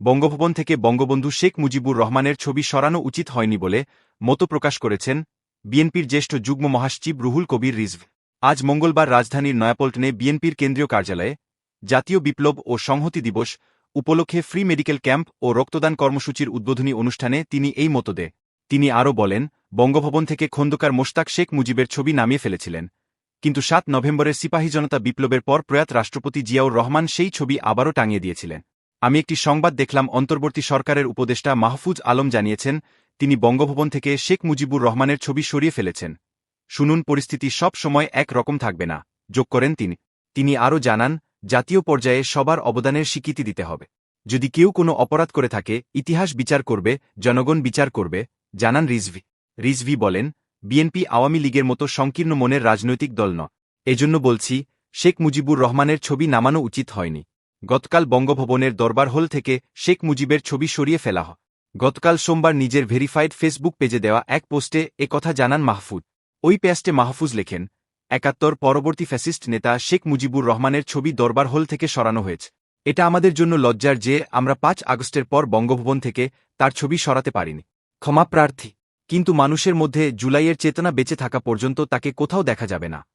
বঙ্গভবন থেকে বঙ্গবন্ধু শেখ মুজিবুর রহমানের ছবি সরানো উচিত হয়নি বলে মত প্রকাশ করেছেন বিএনপির জ্যেষ্ঠ যুগ্ম মহাসচিব রুহুল কবির রিজভ। আজ মঙ্গলবার রাজধানীর নয়াপল্টনে বিএনপির কেন্দ্রীয় কার্যালয়ে জাতীয় বিপ্লব ও সংহতি দিবস উপলক্ষে ফ্রি মেডিকেল ক্যাম্প ও রক্তদান কর্মসূচির উদ্বোধনী অনুষ্ঠানে তিনি এই মত দেয় তিনি আরও বলেন, বঙ্গভবন থেকে খন্দকার মোশতাক শেখ মুজিবের ছবি নামিয়ে ফেলেছিলেন। কিন্তু সাত নভেম্বরের সিপাহী জনতা বিপ্লবের পর প্রয়াত রাষ্ট্রপতি জিয়াউর রহমান সেই ছবি আবারও টাঙিয়ে দিয়েছিলেন। আমি একটি সংবাদ দেখলাম অন্তর্বর্তী সরকারের উপদেষ্টা মাহফুজ আলম জানিয়েছেন, তিনি বঙ্গভবন থেকে শেখ মুজিবুর রহমানের ছবি সরিয়ে ফেলেছেন। শুনুন, পরিস্থিতি সব সময় এক রকম থাকবে না। যোগ করেন তিনি। তিনি আরও জানান, জাতীয় পর্যায়ে সবার অবদানের স্বীকৃতি দিতে হবে। যদি কেউ কোনো অপরাধ করে থাকে, ইতিহাস বিচার করবে, জনগণ বিচার করবে, জানান রিজভি। রিজভি বলেন, বিএনপি আওয়ামী লীগের মতো সংকীর্ণ মনের রাজনৈতিক দল ন এজন্য বলছি, শেখ মুজিবুর রহমানের ছবি নামানো উচিত হয়নি। গতকাল বঙ্গভবনের দরবার হল থেকে শেখ মুজিবের ছবি সরিয়ে ফেলা হয়। গতকাল সোমবার নিজের ভেরিফাইড ফেসবুক পেজে দেওয়া এক পোস্টে কথা জানান মাহফুজ। ওই পেস্টে মাহফুজ লেখেন, একাত্তর পরবর্তী ফ্যাসিস্ট নেতা শেখ মুজিবুর রহমানের ছবি দরবার হল থেকে সরানো হয়েছে। এটা আমাদের জন্য লজ্জার যে আমরা পাঁচ আগস্টের পর বঙ্গভবন থেকে তার ছবি সরাতে পারিনি। ক্ষমা প্রার্থী। কিন্তু মানুষের মধ্যে জুলাইয়ের চেতনা বেঁচে থাকা পর্যন্ত তাকে কোথাও দেখা যাবে না।